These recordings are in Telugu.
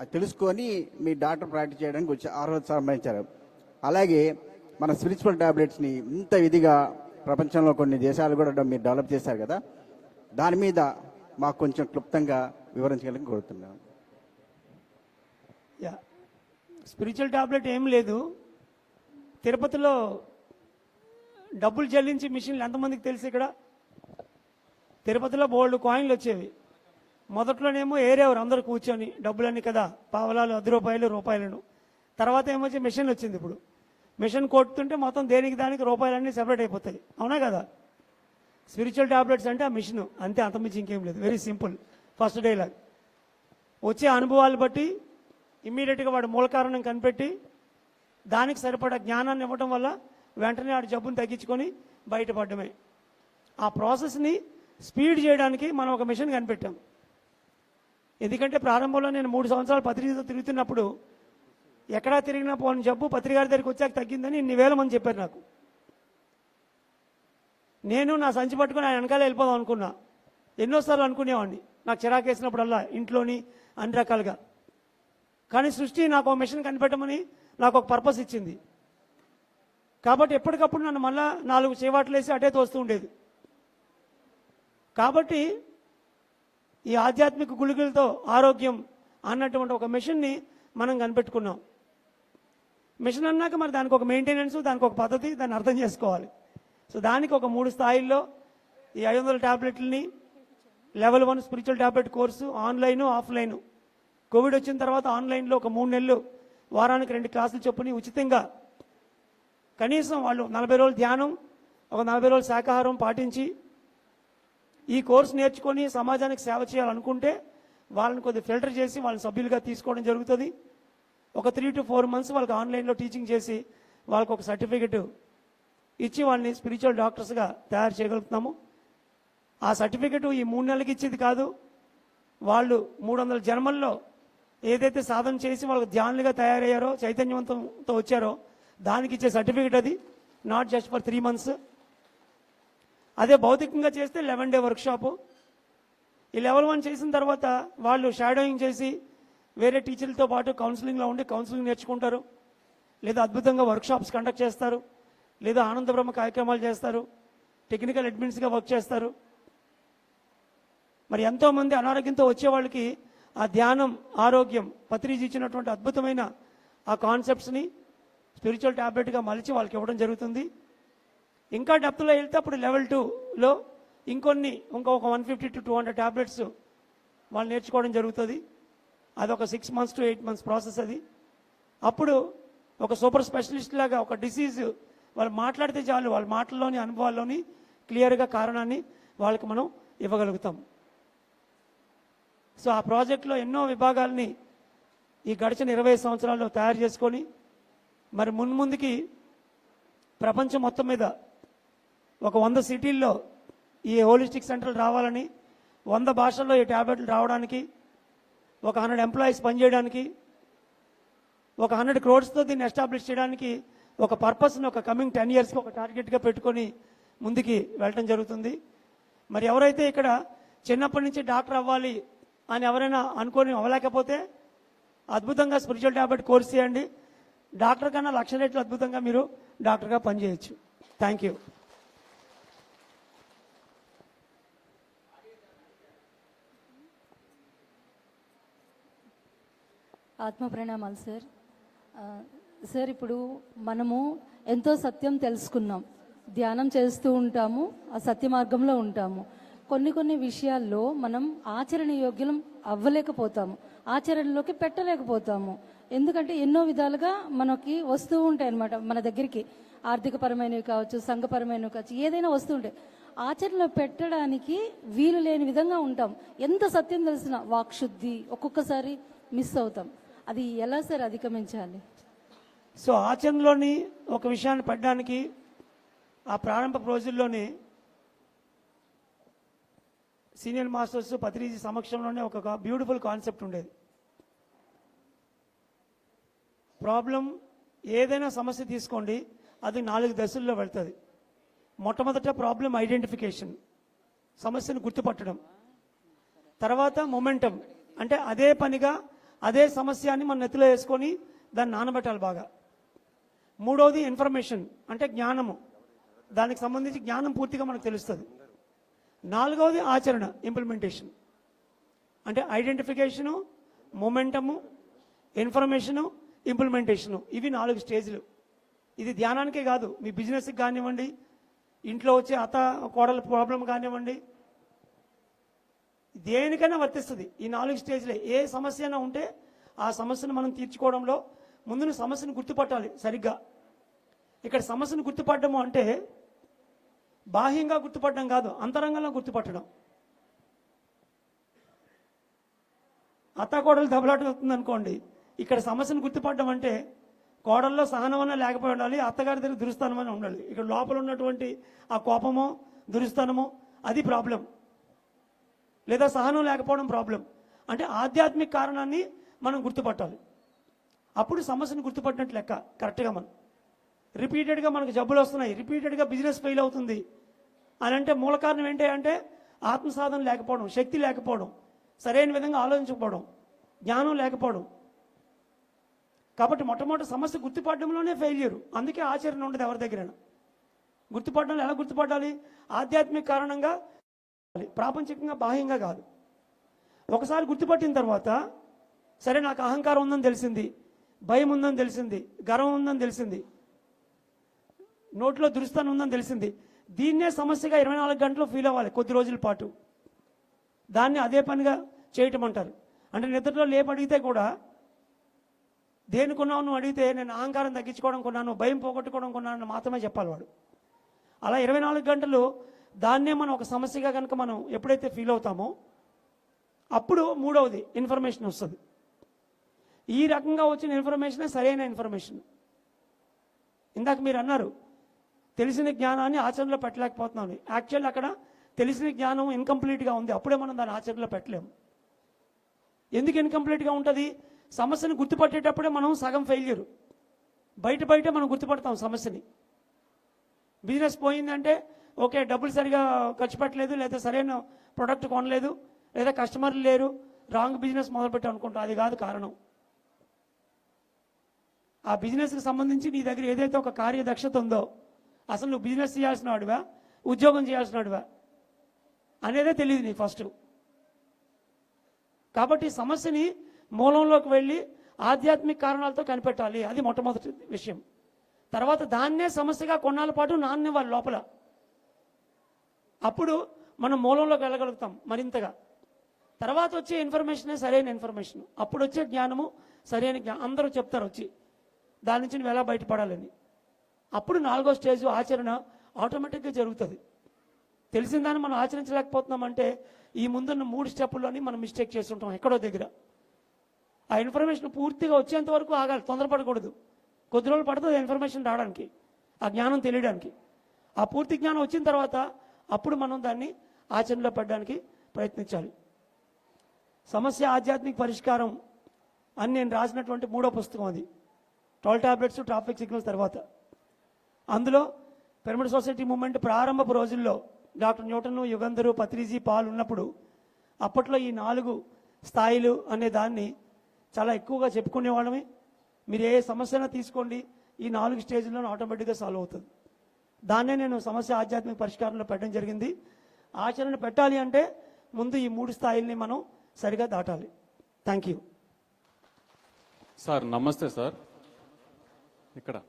అది తెలుసుకొని మీ డాక్టర్ ప్రాక్టీస్ చేయడానికి వచ్చి అర్హత సంపాదించారు. అలాగే మన స్పిరిచువల్ టాబ్లెట్స్ని ఇంత విధిగా ప్రపంచంలో కొన్ని దేశాలు కూడా మీరు డెవలప్ చేశారు కదా దాని మీద మాకు కొంచెం క్లుప్తంగా వివరించగలని కోరుతున్నాను. యా. స్పిరిచువల్ టాబ్లెట్ ఏం లేదు. తిరుపతిలో డబ్బులు చెల్లించి మిషన్లు ఎంతమందికి తెలుసు ఇక్కడ? తిరుపతిలో బోల్డ్ కాయిన్లు వచ్చేవి. మొదట్లోనేమో ఏరేవారు అందరూ కూర్చొని డబ్బులన్నీ కదా పావలాలు అది రూపాయలు రూపాయలను. తర్వాత ఏమొచ్చి మిషన్ వచ్చింది ఇప్పుడు. మిషన్ కొడుతుంటే మొత్తం దేనికి దానికి రూపాయలన్నీ సెపరేట్ అయిపోతాయి. అవునా కదా? స్పిరిచువల్ టాబ్లెట్స్ అంటే ఆ మిషన్. అంతే అంతమించి ఇంకేం లేదు. వెరీ సింపుల్ ఫస్ట్ డైలాగ్ వచ్చే అనుభవాలు బట్టి ఇమ్మీడియట్గా వాడు మూల కారణం కనిపెట్టి దానికి సరిపడా జ్ఞానాన్ని ఇవ్వడం వల్ల వెంటనే వాడి జబ్బును తగ్గించుకొని బయటపడమే ఆ ప్రాసెస్ని స్పీడ్ చేయడానికి మనం ఒక మిషన్ కనిపెట్టాం. ఎందుకంటే ప్రారంభంలో నేను మూడు సంవత్సరాలు పత్రికతో తిరుగుతున్నప్పుడు ఎక్కడా తిరిగినా పోని జబ్బు పత్రికారి దగ్గరికి వచ్చాక తగ్గిందని ఇన్ని వేల మంది చెప్పారు నాకు. నేను నా సంచి పట్టుకుని ఆయన వెనకాల వెళ్ళిపోదాం అనుకున్నా. ఎన్నోసార్లు అనుకునేవాడిని. నాకు చిరాకేసినప్పుడల్లా ఇంట్లోని అన్ని రకాలుగా. కానీ సృష్టి నాకు ఒక మిషన్ కనిపెట్టమని నాకు ఒక పర్పస్ ఇచ్చింది. కాబట్టి ఎప్పటికప్పుడు నన్ను మళ్ళా నాలుగు చేవాట్లు వేసి అటే తోస్తూ ఉండేది. కాబట్టి ఈ ఆధ్యాత్మిక గుళికలతో ఆరోగ్యం అన్నటువంటి ఒక మిషన్ని మనం కనిపెట్టుకున్నాం. మిషన్ అన్నాక మరి దానికి ఒక మెయింటెనెన్స్ దానికి ఒక పద్ధతి దాన్ని అర్థం చేసుకోవాలి. సో దానికి ఒక మూడు స్థాయిల్లో ఈ ఐదు వందల ట్యాబ్లెట్లని level one spiritual tablet course online offline. Covid వచ్చిన తర్వాత ఆన్లైన్లో ఒక మూడు నెలలు వారానికి రెండు క్లాసులు చొప్పుని ఉచితంగా కనీసం వాళ్ళు నలభై రోజులు ధ్యానం ఒక నలభై రోజులు శాకాహారం పాటించి ఈ కోర్సు నేర్చుకొని సమాజానికి సేవ చేయాలనుకుంటే వాళ్ళని కొద్దిగా ఫిల్టర్ చేసి వాళ్ళని సభ్యులుగా తీసుకోవడం జరుగుతుంది. ఒక త్రీ టు ఫోర్ మంత్స్ వాళ్ళకి ఆన్లైన్లో టీచింగ్ చేసి వాళ్ళకి ఒక సర్టిఫికెట్ ఇచ్చి వాళ్ళని స్పిరిచువల్ డాక్టర్స్గా తయారు చేయగలుగుతున్నాము. ఆ సర్టిఫికెట్ ఈ మూడు నెలలకి ఇచ్చేది కాదు. వాళ్ళు మూడు వందల జన్మల్లో ఏదైతే సాధన చేసి వాళ్ళకి ధ్యానులుగా తయారయ్యారో చైతన్యవంతంతో వచ్చారో దానికి ఇచ్చే సర్టిఫికెట్ అది. Not just for three months అదే భౌతికంగా చేస్తే లెవెన్ డే వర్క్షాపు. ఈ లెవెల్ వన్ చేసిన తర్వాత వాళ్ళు షాడోయింగ్ చేసి వేరే టీచర్లతో పాటు కౌన్సిలింగ్లో ఉండి కౌన్సిలింగ్ నేర్చుకుంటారు. లేదా అద్భుతంగా వర్క్షాప్స్ కండక్ట్ చేస్తారు. లేదా ఆనందబ్రహ్మ కార్యక్రమాలు చేస్తారు. టెక్నికల్ అడ్మిన్స్గా వర్క్ చేస్తారు. మరి ఎంతోమంది అనారోగ్యంతో వచ్చే వాళ్ళకి ఆ ధ్యానం ఆరోగ్యం పత్రిజీ ఇచ్చినటువంటి అద్భుతమైన ఆ కాన్సెప్ట్స్ని స్పిరిచువల్ ట్యాబ్లెట్గా మలిచి వాళ్ళకి ఇవ్వడం జరుగుతుంది. ఇంకా డెప్త్లో వెళ్తే అప్పుడు లెవెల్ టూలో ఇంకొన్ని ఇంకొక one fifty to two hundred tablets వాళ్ళు నేర్చుకోవడం జరుగుతుంది. అదొక six months to eight months process అది. అప్పుడు ఒక సూపర్ స్పెషలిస్ట్ లాగా ఒక డిసీజ్ వాళ్ళు మాట్లాడితే చాలు వాళ్ళ మాటల్లోని అనుభవాల్లోని క్లియర్గా కారణాన్ని వాళ్ళకి మనం ఇవ్వగలుగుతాం. సో ఆ ప్రాజెక్ట్లో ఎన్నో విభాగాల్ని ఈ గడిచిన ఇరవై సంవత్సరాల్లో తయారు చేసుకొని మరి మున్ముందుకి ప్రపంచం మొత్తం మీద ఒక వంద సిటీల్లో ఈ హోలిస్టిక్ సెంటర్లు రావాలని వంద భాషల్లో ఈ ట్యాబ్లెట్లు రావడానికి ఒక హండ్రెడ్ ఎంప్లాయీస్ పనిచేయడానికి ఒక హండ్రెడ్ క్రోడ్స్తో దీన్ని ఎస్టాబ్లిష్ చేయడానికి ఒక పర్పస్ని ఒక కమింగ్ టెన్ ఇయర్స్కి ఒక టార్గెట్గా పెట్టుకొని ముందుకి వెళ్ళటం జరుగుతుంది. మరి ఎవరైతే ఇక్కడ చిన్నప్పటి నుంచి డాక్టర్ అవ్వాలి అని ఎవరైనా అనుకొని అవ్వలేకపోతే అద్భుతంగా స్పిరిచువల్ ట్యాబ్లెట్ కోర్స్ చేయండి. డాక్టర్ కన్నా లక్ష రెట్లు అద్భుతంగా మీరు డాక్టర్గా పనిచేయచ్చు. థ్యాంక్ యూ ఆత్మ ప్రణామాలు సార్ సార్ ఇప్పుడు మనము ఎంతో సత్యం తెలుసుకున్నాం. ధ్యానం చేస్తూ ఉంటాము ఆ సత్య మార్గంలో ఉంటాము. కొన్ని కొన్ని విషయాల్లో మనం ఆచరణ యోగ్యం అవ్వలేకపోతాము. ఆచరణలోకి పెట్టలేకపోతాము. ఎందుకంటే ఎన్నో విధాలుగా మనకి వస్తూ ఉంటాయి అన్నమాట మన దగ్గరికి. ఆర్థికపరమైనవి కావచ్చు సంఘపరమైనవి కావచ్చు ఏదైనా వస్తూ ఉంటాయి. ఆచరణలో పెట్టడానికి వీలు లేని విధంగా ఉంటాం. ఎంత సత్యం తెలిసినా వాక్శుద్ధి ఒక్కొక్కసారి మిస్ అవుతాం. అది ఎలా సార్ అధిగమించాలి? సో ఆచరణలోని ఒక విషయాన్ని పడడానికి ఆ ప్రారంభ రోజుల్లోనే సీనియర్ మాస్టర్స్ పత్రిజీ సమక్షంలోనే ఒక బ్యూటిఫుల్ కాన్సెప్ట్ ఉండేది. ప్రాబ్లం ఏదైనా సమస్య తీసుకోండి అది నాలుగు దశల్లో వెళ్తుంది. మొట్టమొదట ప్రాబ్లం ఐడెంటిఫికేషన్ సమస్యను గుర్తుపట్టడం. తర్వాత మొమెంటం అంటే అదే పనిగా అదే సమస్యని మన నెత్తిలో వేసుకొని దాన్ని నానబెట్టాలి బాగా. మూడవది ఇన్ఫర్మేషన్ అంటే జ్ఞానము. దానికి సంబంధించి జ్ఞానం పూర్తిగా మనకు తెలుస్తుంది. నాలుగవది ఆచరణ ఇంప్లిమెంటేషన్ అంటే ఐడెంటిఫికేషను మొమెంటము ఇన్ఫర్మేషను ఇంప్లిమెంటేషను ఇవి నాలుగు స్టేజ్లు. ఇది ధ్యానానికే కాదు మీ బిజినెస్కి కానివ్వండి ఇంట్లో వచ్చే అత్త కోడల ప్రాబ్లం కానివ్వండి దేనికైనా వర్తిస్తుంది. ఈ నాలుగు స్టేజ్లే. ఏ సమస్య అయినా ఉంటే ఆ సమస్యను మనం తీర్చుకోవడంలో ముందు సమస్యను గుర్తుపట్టాలి సరిగ్గా. ఇక్కడ సమస్యను గుర్తుపట్టడము అంటే బాహ్యంగా గుర్తుపట్టడం కాదు అంతరంగంలో గుర్తుపట్టడం. అత్త కోడలు దెబ్బలాట అవుతుంది అనుకోండి ఇక్కడ సమస్యను గుర్తుపట్టడం అంటే కోడల్లో సహనమన్నా లేకపోయి ఉండాలి అత్తగారి దగ్గర దురుస్తానమని ఉండాలి. ఇక్కడ లోపల ఉన్నటువంటి ఆ కోపమో దురుస్తానమో అది ప్రాబ్లం. లేదా సహనం లేకపోవడం ప్రాబ్లం అంటే ఆధ్యాత్మిక కారణాన్ని మనం గుర్తుపట్టాలి. అప్పుడు సమస్యను గుర్తుపట్టినట్టు లెక్క కరెక్ట్గా మనం. రిపీటెడ్గా మనకు జబ్బులు వస్తున్నాయి. రిపీటెడ్గా బిజినెస్ ఫెయిల్ అవుతుంది. అని అంటే మూల కారణం ఏంటి అంటే ఆత్మ సాధన లేకపోవడం శక్తి లేకపోవడం సరైన విధంగా ఆలోచించకపోవడం జ్ఞానం లేకపోవడం. కాబట్టి మొట్టమొదటి సమస్య గుర్తుపడడంలోనే ఫెయిల్యూర్ అందుకే ఆచరణ ఉండదు ఎవరి దగ్గరైనా. గుర్తుపడడం ఎలా గుర్తుపడాలి ఆధ్యాత్మిక కారణంగా ప్రాపంచికంగా బాహ్యంగా కాదు. ఒకసారి గుర్తుపట్టిన తర్వాత సరే నాకు అహంకారం ఉందని తెలిసింది భయం ఉందని తెలిసింది గర్వం ఉందని తెలిసింది నోట్లో దురుస్తాను ఉందని తెలిసింది దీన్నే సమస్యగా ఇరవై నాలుగు గంటలు ఫీల్ అవ్వాలి కొద్ది రోజుల పాటు. దాన్ని అదే పనిగా చేయటం అంటారు అంటే నిద్రలో లేపు అడిగితే కూడా దేని కొన్నావు నువ్వు అడిగితే నేను అహంకారం తగ్గించుకోవడం కొన్నాను భయం పోగొట్టుకోవడం కొన్నాను మాత్రమే చెప్పాలి వాడు. అలా ఇరవై నాలుగు గంటలు దాన్నే మనం ఒక సమస్యగా కనుక మనం ఎప్పుడైతే ఫీల్ అవుతామో అప్పుడు మూడవది ఇన్ఫర్మేషన్ వస్తుంది. ఈ రకంగా వచ్చిన ఇన్ఫర్మేషనే సరైన ఇన్ఫర్మేషన్. ఇందాక మీరు అన్నారు తెలిసిన జ్ఞానాన్ని ఆచరణలో పెట్టలేకపోతున్నాం యాక్చువల్ అక్కడ తెలిసిన జ్ఞానం ఇన్కంప్లీట్గా ఉంది. అప్పుడే మనం దాన్ని ఆచరణలో పెట్టలేము ఎందుకు ఇన్కంప్లీట్గా ఉంటుంది? సమస్యను గుర్తుపట్టేటప్పుడే మనం సగం ఫెయిల్యూర్. బయట బయట మనం గుర్తుపడతాం సమస్యని. బిజినెస్ పోయిందంటే ఓకే డబ్బులు సరిగా ఖర్చు పెట్టలేదు లేదా సరైన ప్రొడక్ట్ కొనలేదు లేదా కస్టమర్లు లేరు రాంగ్ బిజినెస్ మొదలుపెట్టాం అనుకుంటా అది కాదు కారణం. ఆ బిజినెస్కి సంబంధించి నీ దగ్గర ఏదైతే ఒక కార్యదక్షత ఉందో అసలు నువ్వు బిజినెస్ చేయాల్సిన వాడివా ఉద్యోగం చేయాల్సిన వాడివా అనేదే తెలియదు నీ ఫస్ట్ కాబట్టి సమస్యని మూలంలోకి వెళ్ళి ఆధ్యాత్మిక కారణాలతో కనిపెట్టాలి అది మొట్టమొదటి విషయం. తర్వాత దాన్నే సమస్యగా కొన్నాళ్ళ పాటు నాన్నివ్వాలి లోపల. అప్పుడు మనం మూలంలోకి వెళ్ళగలుగుతాం మరింతగా. తర్వాత వచ్చే ఇన్ఫర్మేషనే సరైన ఇన్ఫర్మేషన్ అప్పుడు వచ్చే జ్ఞానము సరైన జ్ఞానం అందరూ చెప్తారు వచ్చి దాని నుంచి నువ్వు ఎలా బయటపడాలని. అప్పుడు నాలుగో స్టేజ్ ఆచరణ ఆటోమేటిక్గా జరుగుతుంది. తెలిసిన దాన్ని మనం ఆచరించలేకపోతున్నామంటే ఈ ముందున్న మూడు స్టెప్పుల్లోని మనం మిస్టేక్ చేస్తుంటాం ఎక్కడో దగ్గర. ఆ ఇన్ఫర్మేషన్ పూర్తిగా వచ్చేంత వరకు ఆగాలి తొందరపడకూడదు. కొద్ది రోజులు పడుతుంది ఇన్ఫర్మేషన్ రావడానికి ఆ జ్ఞానం తెలియడానికి. ఆ పూర్తి జ్ఞానం వచ్చిన తర్వాత అప్పుడు మనం దాన్ని ఆచరణలో పడడానికి ప్రయత్నించాలి. సమస్య ఆధ్యాత్మిక పరిష్కారం అని నేను రాసినటువంటి మూడో పుస్తకం అది. టోల్ టాబ్లెట్స్ ట్రాఫిక్ సిగ్నల్స్ తర్వాత. అందులో పిరమిడ్ సొసైటీ మూమెంట్ ప్రారంభపు రోజుల్లో డాక్టర్ న్యూటన్ యుగంధరు పత్రిజీ పాల్ ఉన్నప్పుడు అప్పట్లో ఈ నాలుగు స్థాయిలు అనే దాన్ని చాలా ఎక్కువగా చెప్పుకునేవాళ్ళమే. మీరు ఏ సమస్యన తీసుకోండి ఈ నాలుగు స్టేజ్లో ఆటోమేటిక్గా సాల్వ్ అవుతుంది. దాన్నే నేను సమస్య ఆధ్యాత్మిక పరిష్కారంలో పెట్టడం జరిగింది. ఆచరణ పెట్టాలి అంటే ముందు ఈ మూడు స్థాయిల్ని మనం సరిగా దాటాలి. థ్యాంక్ యూ సార్ నమస్తే సార్. ఇక్కడ.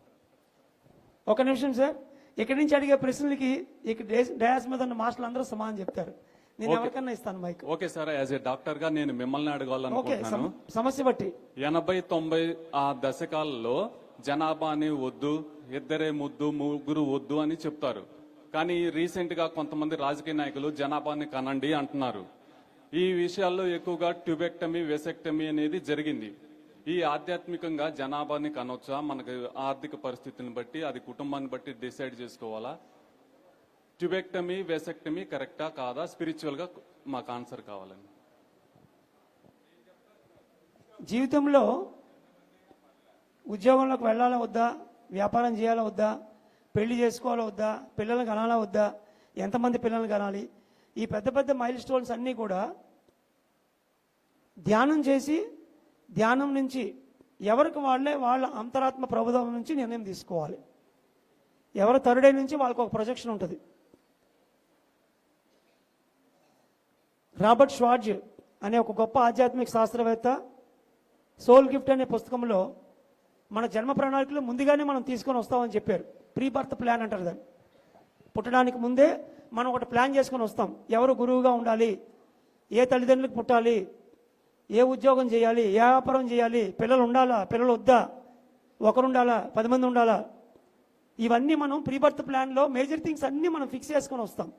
ఒక నిమిషం సార్. ఇక్కడి నుంచి అడిగే ప్రశ్నలకి ఇక్కడ డయాస్ మీద ఉన్న మాస్టర్లు అందరూ సమానం చెప్తారు. నేను. ఎవరికన్నా ఇస్తాను mic. Okay sir as a డాక్టర్గా నేను మిమ్మల్ని అడగాలనుకుంటున్నాను. సమ- సమస్య బట్టి. ఎనభై తొంభై ఆ దశకాలలో జనాభాని వద్దు ఇద్దరే ముద్దు ముగ్గురు వద్దు అని చెప్తారు. కానీ రీసెంట్గా కొంతమంది రాజకీయ నాయకులు జనాభాని కనండి అంటున్నారు. ఈ విషయాల్లో ఎక్కువగా ట్యూబెక్టమీ వెసెక్టమీ అనేది జరిగింది. ఈ ఆధ్యాత్మికంగా జనాభాని కనొచ్చా? మనకు ఆర్థిక పరిస్థితిని బట్టి అది కుటుంబాన్ని బట్టి డిసైడ్ చేసుకోవాలా? ట్యూబెక్టమీ వెసెక్టమీ కరెక్టా కాదా? స్పిరిచువల్గా మాకు ఆన్సర్ కావాలని జీవితంలో ఉద్యోగంలోకి వెళ్ళాలా వద్దా? వ్యాపారం చేయాలా వద్దా? పెళ్ళి చేసుకోవాలా వద్దా? పిల్లల్ని కనాలా వద్దా? ఎంతమంది పిల్లల్ని కనాలి? ఈ పెద్ద పెద్ద మైల్ స్టోన్స్ అన్నీ కూడా ధ్యానం చేసి ధ్యానం నుంచి ఎవరికి వాళ్ళే వాళ్ళ అంతరాత్మ ప్రబోధం నుంచి నిర్ణయం తీసుకోవాలి. ఎవరు థర్డ్ నుంచి వాళ్ళకి ఒక ప్రొజెక్షన్ ఉంటుంది. రాబర్ట్ షవార్జ్ అనే ఒక గొప్ప ఆధ్యాత్మిక శాస్త్రవేత్త సోల్ గిఫ్ట్ అనే పుస్తకంలో మన జన్మ ప్రణాళికలు ముందుగానే మనం తీసుకొని వస్తామని చెప్పారు. ప్రీ బర్త్ ప్లాన్ అంటారు దాన్ని. పుట్టడానికి ముందే మనం ఒకటి ప్లాన్ చేసుకొని వస్తాం. ఎవరు గురువుగా ఉండాలి? ఏ తల్లిదండ్రులకు పుట్టాలి? ఏ ఉద్యోగం చేయాలి? ఏ వ్యాపారం చేయాలి? పిల్లలు ఉండాలా? పిల్లలు వద్దా? ఒకరు ఉండాలా? పది మంది ఉండాలా? ఇవన్నీ మనం ప్రీ బర్త్ ప్లాన్లో మేజర్ థింగ్స్ అన్నీ మనం ఫిక్స్ చేసుకొని వస్తాం.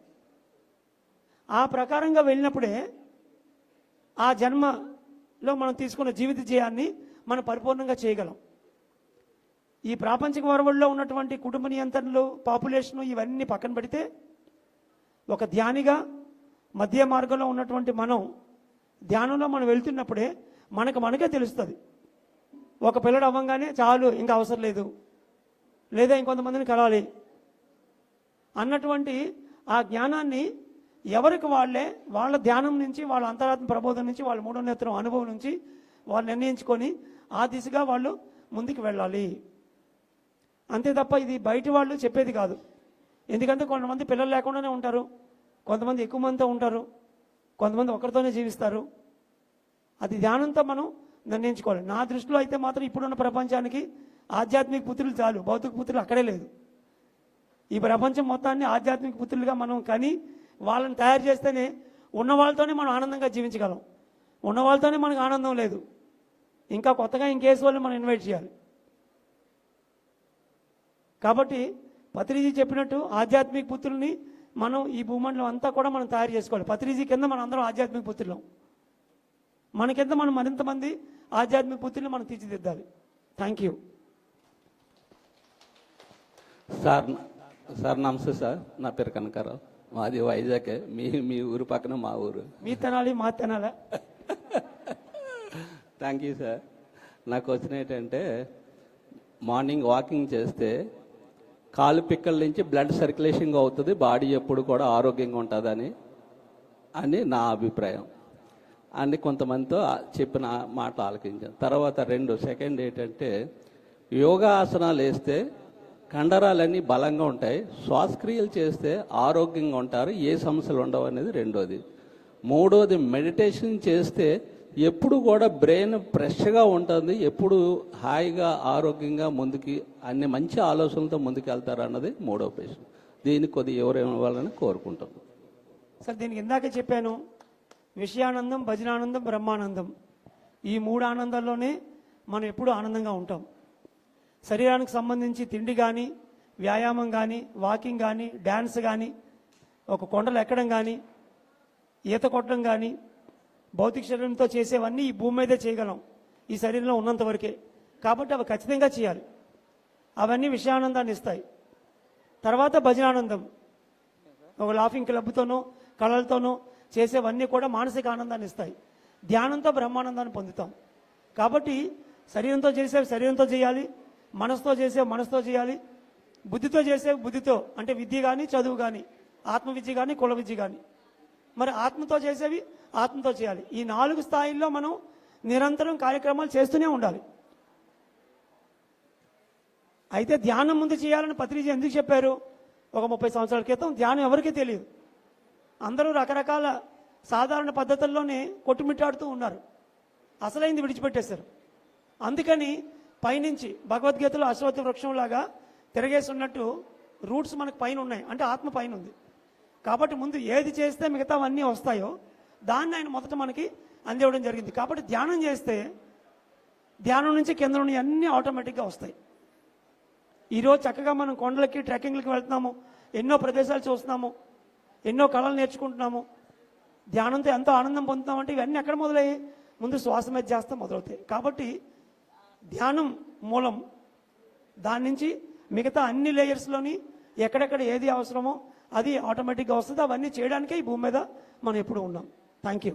ఆ ప్రకారంగా వెళ్ళినప్పుడే ఆ జన్మలో మనం తీసుకున్న జీవిత జయాన్ని మనం పరిపూర్ణంగా చేయగలం. ఈ ప్రాపంచిక వరవల్లో ఉన్నటువంటి కుటుంబ నియంత్రణలు పాపులేషను ఇవన్నీ పక్కన పెడితే ఒక ధ్యానిగా మధ్య మార్గంలో ఉన్నటువంటి మనం ధ్యానంలో మనం వెళ్తున్నప్పుడే మనకు మనకే తెలుస్తుంది. ఒక పిల్లడు అవ్వంగానే చాలు ఇంకా అవసరం లేదు. లేదా ఇంకొంతమందిని కలాలి అన్నటువంటి ఆ జ్ఞానాన్ని ఎవరికి వాళ్ళే వాళ్ళ ధ్యానం నుంచి వాళ్ళ అంతరాత్మ ప్రబోధం నుంచి వాళ్ళ మూడో నేత్రం అనుభవం నుంచి వాళ్ళు నిర్ణయించుకొని ఆ దిశగా వాళ్ళు ముందుకు వెళ్ళాలి. అంతే తప్ప ఇది బయట వాళ్ళు చెప్పేది కాదు. ఎందుకంటే కొంతమంది పిల్లలు లేకుండానే ఉంటారు. కొంతమంది ఎక్కువ మందితో ఉంటారు. కొంతమంది ఒకరితోనే జీవిస్తారు. అది ధ్యానంతో మనం నిర్ణయించుకోవాలి. నా దృష్టిలో అయితే మాత్రం ఇప్పుడున్న ప్రపంచానికి ఆధ్యాత్మిక పుత్రులు చాలు. భౌతిక పుత్రులు అక్కడే లేదు. ఈ ప్రపంచం మొత్తాన్ని ఆధ్యాత్మిక పుత్రులుగా మనం కానీ వాళ్ళని తయారు చేస్తేనే ఉన్న వాళ్ళతోనే మనం ఆనందంగా జీవించగలం. ఉన్న వాళ్ళతోనే మనకు ఆనందం లేదు. ఇంకా కొత్తగా ఇంకేసి వాళ్ళు మనం ఇన్వైట్ చేయాలి. కాబట్టి పత్రిజీ చెప్పినట్టు ఆధ్యాత్మిక పుత్రుల్ని మనం ఈ భూమండలం అంతా కూడా మనం తయారు చేసుకోవాలి. పత్రిజీ కింద మనం అందరం ఆధ్యాత్మిక పుత్రులం. మన కింద మనం మరింత మంది ఆధ్యాత్మిక పుత్రుల్ని మనం తీర్చిదిద్దాలి. థ్యాంక్ యూ సార్ సార్ నమస్తే సార్. నా పేరు కనకారావు. మాది వైజాగ్. మీ మీ ఊరు పక్కన మా ఊరు. మీ తినాలి మా తినాలా. థ్యాంక్ యూ సార్ నాకు వచ్చిన ఏంటంటే మార్నింగ్ వాకింగ్ చేస్తే కాలు పిక్కల నుంచి బ్లడ్ సర్క్యులేషన్గా అవుతుంది బాడీ ఎప్పుడు కూడా ఆరోగ్యంగా ఉంటుందని అని నా అభిప్రాయం. అని కొంతమందితో చెప్పిన మాట ఆలకించాను. తర్వాత రెండు సెకండ్ ఏంటంటే యోగా ఆసనాలు వేస్తే కండరాలన్నీ బలంగా ఉంటాయి శ్వాసక్రియలు చేస్తే ఆరోగ్యంగా ఉంటారు ఏ సమస్యలు ఉండవు అనేది రెండోది. మూడోది మెడిటేషన్ చేస్తే ఎప్పుడు కూడా బ్రెయిన్ ఫ్రెష్గా ఉంటుంది ఎప్పుడు హాయిగా ఆరోగ్యంగా ముందుకి అన్ని మంచి ఆలోచనలతో ముందుకు వెళ్తారు అన్నది మూడో ప్రశ్న దీనికి కొద్దిగా ఎవరేమివ్వాలని కోరుకుంటాం. సార్ దీనికి ఇందాక చెప్పాను విషయానందం భజనానందం బ్రహ్మానందం. ఈ మూడు ఆనందాల్లోనే మనం ఎప్పుడూ ఆనందంగా ఉంటాం. శరీరానికి సంబంధించి తిండి కానీ వ్యాయామం కానీ వాకింగ్ కానీ డ్యాన్స్ కానీ ఒక కొండలు ఎక్కడం కానీ ఈత కొట్టడం కానీ భౌతిక శరీరంతో చేసేవన్నీ ఈ భూమి మీదే చేయగలం ఈ శరీరంలో ఉన్నంత వరకే. కాబట్టి అవి ఖచ్చితంగా చేయాలి. అవన్నీ విషయానందాన్ని ఇస్తాయి. తర్వాత భజనానందం. ఒక లాఫింగ్ క్లబ్తోనో కళలతోనో చేసేవన్నీ కూడా మానసిక ఆనందాన్ని ఇస్తాయి. ధ్యానంతో బ్రహ్మానందాన్ని పొందుతాం. కాబట్టి శరీరంతో చేసేవి శరీరంతో చేయాలి మనసుతో చేసే మనసుతో చేయాలి బుద్ధితో చేసే బుద్ధితో. అంటే విద్య కానీ చదువు కానీ ఆత్మవిద్య కానీ కుల విద్య కానీ మరి ఆత్మతో చేసేవి ఆత్మతో చేయాలి. ఈ నాలుగు స్థాయిల్లో మనం నిరంతరం కార్యక్రమాలు చేస్తూనే ఉండాలి. అయితే ధ్యానం ముందు చేయాలని పత్రిజీ ఎందుకు చెప్పారు? ఒక ముప్పై సంవత్సరాల క్రితం ధ్యానం ఎవరికీ తెలియదు. అందరూ రకరకాల సాధారణ పద్ధతుల్లోనే కొట్టుమిట్టాడుతూ ఉన్నారు. అసలైంది విడిచిపెట్టేశారు. అందుకని పైనుంచి భగవద్గీతలో అశ్వత్థ వృక్షంలాగా తిరగేసి ఉన్నట్టు రూట్స్ మనకు పైన ఉన్నాయి అంటే ఆత్మ పైన ఉంది కాబట్టి ముందు ఏది చేస్తే మిగతావన్నీ వస్తాయో దాన్ని ఆయన మొదట మనకి అందివ్వడం జరిగింది. కాబట్టి ధ్యానం చేస్తే ధ్యానం నుంచి కింద నుండి అన్నీ ఆటోమేటిక్గా వస్తాయి. ఈరోజు చక్కగా మనం కొండలకి ట్రెక్కింగ్లకి వెళ్తున్నాము. ఎన్నో ప్రదేశాలు చూస్తున్నాము. ఎన్నో కళలు నేర్చుకుంటున్నాము. ధ్యానంతో ఎంతో ఆనందం పొందుతామంటే ఇవన్నీ ఎక్కడ మొదలయ్యాయి? ముందు శ్వాస మీద చేస్తే మొదలవుతాయి. కాబట్టి ధ్యానం మూలం. దాని నుంచి మిగతా అన్ని లేయర్స్లోని ఎక్కడెక్కడ ఏది అవసరమో అది ఆటోమేటిక్గా వస్తుంది. అవన్నీ చేయడానికే ఈ భూమి మీద మనం ఎప్పుడు ఉన్నాం. Thank you